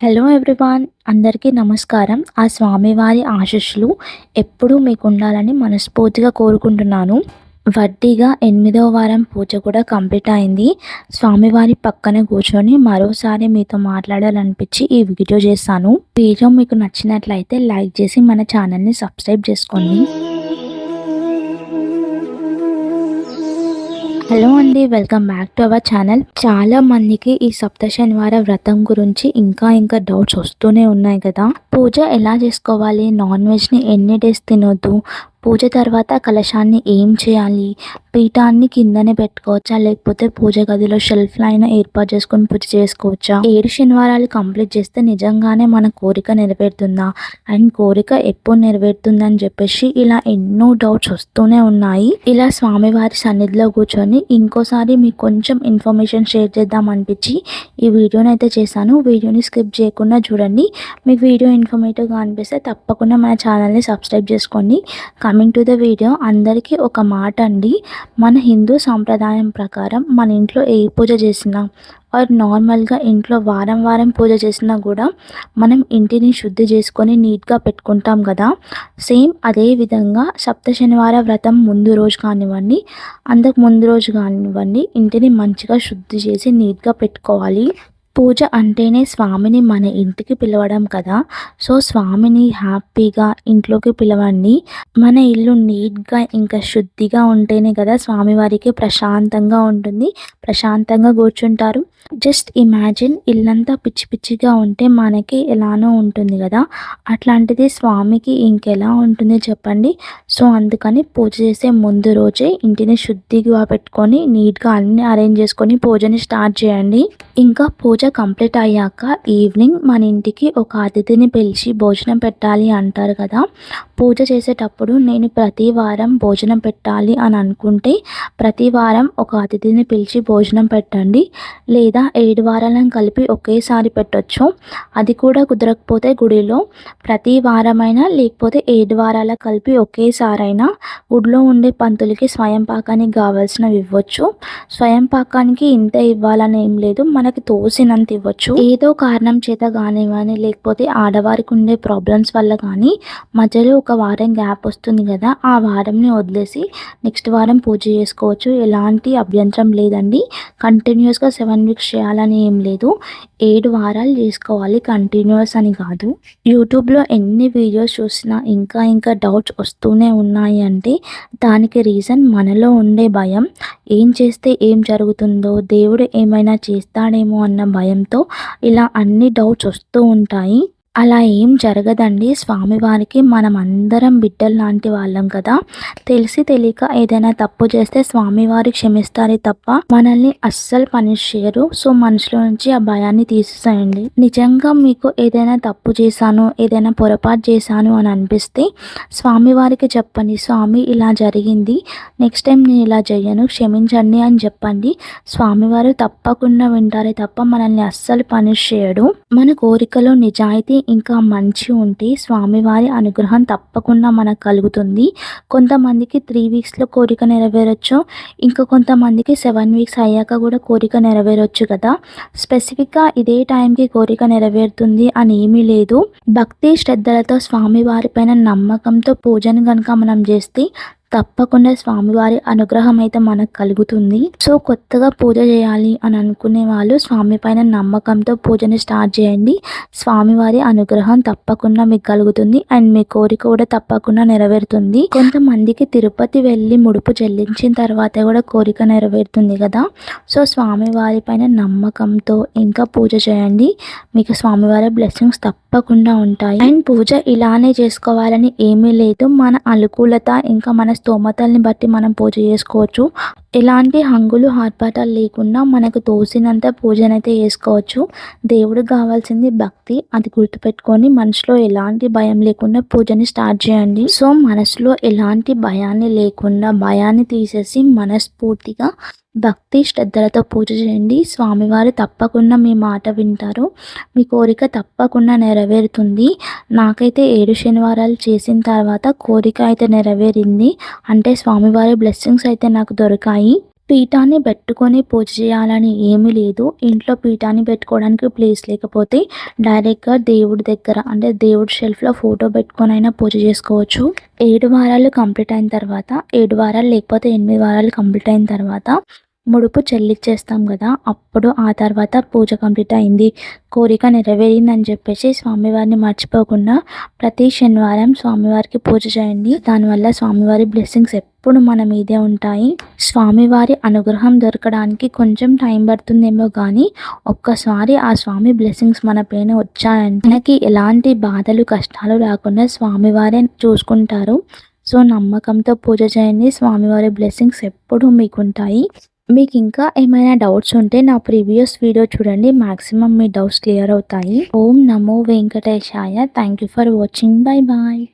Hello everyone అందరికీ నమస్కారం. ఆ స్వామివారి ఆశీస్సులు ఎప్పుడూ మీకు ఉండాలని మనస్ఫూర్తిగా కోరుకుంటున్నాను. వడ్డీగా ఎనిమిదవ వారం పూజ కూడా కంప్లీట్ అయింది. స్వామివారి పక్కన కూర్చొని మరోసారి మీతో మాట్లాడాలనిపించి ఈ వీడియో చేస్తాను వీడియో మీకు నచ్చినట్లయితే లైక్ చేసి మన ఛానల్ని సబ్స్క్రైబ్ చేసుకోండి. హలో అండి welcome back to our channel. చాలా మందికి ఈ సప్త శనివార వ్రతం గురించి ఇంకా ఇంకా డౌట్స్ వస్తూనే ఉన్నాయి కదా. పూజ ఎలా చేసుకోవాలి? నాన్ వెజ్ని ఎన్ని డేస్ తినొద్దు? పూజ తర్వాత కలశాన్ని ఏం చేయాలి? పీఠాన్ని కిందనే పెట్టుకోవచ్చా? లేకపోతే పూజ గదిలో షెల్ఫ్ అయినా ఏర్పాటు చేసుకొని పూజ చేసుకోవచ్చా? ఏడు శనివారాలు కంప్లీట్ చేస్తే నిజంగానే మన కోరిక నెరవేరుతుందా? అండ్ కోరిక ఎప్పుడు నెరవేరుతుంది అని చెప్పేసి ఇలా ఎన్నో డౌట్స్ వస్తూనే ఉన్నాయి. ఇలా స్వామివారి సన్నిధిలో కూర్చొని ఇంకోసారి మీకు కొంచెం ఇన్ఫర్మేషన్ షేర్ చేద్దాం అనిపించి ఈ వీడియోని అయితే చేశాను. వీడియోని స్కిప్ చేయకుండా చూడండి. మీకు వీడియో ఇన్ఫర్మేటివ్గా అనిపిస్తే తప్పకుండా మన ఛానల్ని సబ్స్క్రైబ్ చేసుకోండి కమింగ్ టు ద వీడియో అందరికీ ఒక మాట అండి. మన హిందూ సాంప్రదాయం ప్రకారం మన ఇంట్లో ఏ పూజ చేసినా ఆర్ నార్మల్గా ఇంట్లో వారం వారం పూజ చేసినా కూడా మనం ఇంటిని శుద్ధి చేసుకొని నీట్గా పెట్టుకుంటాం కదా. సేమ్ అదే విధంగా సప్త శనివార వ్రతం ముందు రోజు కానివ్వండి అంతకు ముందు రోజు కానివ్వండి ఇంటిని మంచిగా శుద్ధి చేసి నీట్గా పెట్టుకోవాలి. పూజ అంటేనే స్వామిని మన ఇంటికి పిలవడం కదా. సో స్వామిని హ్యాపీగా ఇంట్లోకి పిలవండి. మన ఇల్లు నీట్గా ఇంకా శుద్ధిగా ఉంటేనే కదా స్వామివారికి ప్రశాంతంగా ఉంటుంది. ప్రశాంతంగా కూర్చుంటారు. జస్ట్ ఇమాజిన్ ఇల్లంతా పిచ్చి పిచ్చిగా ఉంటే మనకి ఎలానో ఉంటుంది కదా. అట్లాంటిది స్వామికి ఇంకెలా ఉంటుంది చెప్పండి. సో అందుకని పూజ చేసే ముందు రోజే ఇంటిని శుద్ధిగా పెట్టుకొని నీట్గా అన్ని అరేంజ్ చేసుకొని పూజని స్టార్ట్ చేయండి. ఇంకా పూజ కంప్లీట్ అయ్యాక ఈవినింగ్ మన ఇంటికి ఒక అతిథిని పిలిచి భోజనం పెట్టాలి అంటారు కదా. పూజ చేసేటప్పుడు నేను ప్రతి వారం భోజనం పెట్టాలి అని అనుకుంటే ప్రతి వారం ఒక అతిథిని పిలిచి భోజనం పెట్టండి. లేదా ఏడు వారాలను కలిపి ఒకేసారి పెట్టొచ్చు. అది కూడా కుదరకపోతే గుడిలో ప్రతి వారమైనా లేకపోతే ఏడు వారాల కలిపి ఒకేసారైనా గుడిలో ఉండే పంతులకి స్వయం పాకానికి కావాల్సినవి ఇవ్వచ్చు. స్వయం పాకానికి ఇంత ఇవ్వాలని ఏం లేదు. మనకి తోసిన అంత ఇవ్వచ్చు ఏదో కారణం చేత కానివ్వని లేకపోతే ఆడవారికి ఉండే ప్రాబ్లమ్స్ వల్ల కానీ మధ్యలో ఒక వారం గ్యాప్ వస్తుంది కదా ఆ వారంని వదిలేసి నెక్స్ట్ వారం పూజ చేసుకోవచ్చు. ఎలాంటి అభ్యంతరం లేదండి. కంటిన్యూస్గా సెవెన్ వీక్స్ చేయాలని ఏం లేదు. ఏడు వారాలు చేసుకోవాలి కంటిన్యూస్ అని కాదు. యూట్యూబ్లో ఎన్ని వీడియోస్ చూసినా ఇంకా ఇంకా డౌట్స్ వస్తూనే ఉన్నాయి అంటే దానికి రీజన్ మనలో ఉండే భయం. ఏం చేస్తే ఏం జరుగుతుందో దేవుడు ఏమైనా చేస్తాడేమో అన్న భయంతో ఇలా అన్ని డౌట్స్ వస్తూ ఉంటాయి. అలా ఏం జరగదండి. స్వామివారికి మనం అందరం బిడ్డలు లాంటి వాళ్ళం కదా. తెలిసి తెలియక ఏదైనా తప్పు చేస్తే స్వామివారి క్షమిస్తారే తప్ప మనల్ని అస్సలు పనిష్ చేయరు. సో మనసులో నుంచి ఆ భయాన్ని తీసేసేయండి. నిజంగా మీకు ఏదైనా తప్పు చేశాను ఏదైనా పొరపాటు చేశాను అని అనిపిస్తే స్వామివారికి చెప్పండి. స్వామి ఇలా జరిగింది. నెక్స్ట్ టైం నేను ఇలా చెయ్యను క్షమించండి అని చెప్పండి. స్వామివారు తప్పకుండా వింటారే తప్ప మనల్ని అస్సలు పనిష్ చేయడు. మన కోరికలో నిజాయితీ ఇంకా మంచి ఉంటే స్వామివారి అనుగ్రహం తప్పకుండా మనకు కలుగుతుంది. కొంతమందికి త్రీ వీక్స్లో కోరిక నెరవేరొచ్చు. ఇంకా కొంతమందికి సెవెన్ వీక్స్ అయ్యాక కూడా కోరిక నెరవేరొచ్చు కదా. స్పెసిఫిక్గా ఇదే టైంకి కోరిక నెరవేరుతుంది అని ఏమీ లేదు. భక్తి శ్రద్ధలతో స్వామివారి పైన నమ్మకంతో పూజను కనుక మనం చేస్తే తప్పకుండా స్వామివారి అనుగ్రహం అయితే మనకు కలుగుతుంది. సో కొత్తగా పూజ చేయాలి అని అనుకునే వాళ్ళు స్వామి పైన నమ్మకంతో పూజని స్టార్ట్ చేయండి. స్వామివారి అనుగ్రహం తప్పకుండా మీకు కలుగుతుంది. అండ్ మీ కోరిక కూడా తప్పకుండా నెరవేరుతుంది. కొంతమందికి తిరుపతి వెళ్ళి ముడుపు చెల్లించిన తర్వాత కూడా కోరిక నెరవేరుతుంది కదా. సో స్వామివారి పైన నమ్మకంతో ఇంకా పూజ చేయండి. మీకు స్వామివారి బ్లెస్సింగ్స్ తప్పకుండా ఉంటాయి. అండ్ పూజ ఇలానే చేసుకోవాలని ఏమీ లేదు. మన అనుకూలత ఇంకా మన స్తోమతల్ని బట్టి మనం పూజ చేసుకోవచ్చు. ఎలాంటి హంగులు ఆర్భాటాలు లేకుండా మనకు తోసినంత పూజనైతే చేసుకోవచ్చు. దేవుడికి కావాల్సింది భక్తి. అది గుర్తుపెట్టుకొని మనసులో ఎలాంటి భయం లేకుండా పూజని స్టార్ట్ చేయండి. సో మనసులో ఎలాంటి భయాన్ని లేకుండా భయాన్ని తీసేసి మనస్ఫూర్తిగా భక్తి శ్రద్ధలతో పూజ చేయండి. స్వామివారు తప్పకుండా మీ మాట వింటారు. మీ కోరిక తప్పకుండా నెరవేరుతుంది. నాకైతే ఏడు శనివారాలు చేసిన తర్వాత కోరిక అయితే నెరవేరింది. అంటే స్వామివారి బ్లెస్సింగ్స్ అయితే నాకు దొరికాయి. పీఠాన్ని పెట్టుకొని పూజ చేయాలని ఏమీ లేదు. ఇంట్లో పీఠాన్ని పెట్టుకోవడానికి ప్లేస్ లేకపోతే డైరెక్ట్గా దేవుడి దగ్గర అంటే దేవుడి షెల్ఫ్లో ఫోటో పెట్టుకొని అయినా పూజ చేసుకోవచ్చు. ఏడు వారాలు కంప్లీట్ అయిన తర్వాత ఏడు వారాలు లేకపోతే ఎనిమిది వారాలు కంప్లీట్ అయిన తర్వాత ముడుపు చెల్లించేస్తాం కదా అప్పుడు ఆ తర్వాత పూజ కంప్లీట్ అయింది. కోరిక నెరవేరిందని చెప్పేసి స్వామివారిని మర్చిపోకుండా ప్రతి శనివారం స్వామివారికి పూజ చేయండి. దానివల్ల స్వామివారి బ్లెస్సింగ్స్ ఎప్పుడు మన మీదే ఉంటాయి. స్వామివారి అనుగ్రహం దొరకడానికి కొంచెం టైం పడుతుందేమో కానీ ఒక్కసారి ఆ స్వామి బ్లెస్సింగ్స్ మన పైన వచ్చాయంటే మనకి ఎలాంటి బాధలు కష్టాలు రాకుండా స్వామివారే చూసుకుంటారు. సో నమ్మకంతో పూజ చేయండి. స్వామివారి బ్లెస్సింగ్స్ ఎప్పుడూ మీకు ఉంటాయి మీకు ఇంకా ఏమైనా డౌట్స్ ఉంటే నా ప్రీవియస్ వీడియో చూడండి. మాక్సిమం మీ డౌట్స్ క్లియర్ అవుతాయి. ఓం నమో వెంకటేశాయ. Thank you for watching. Bye bye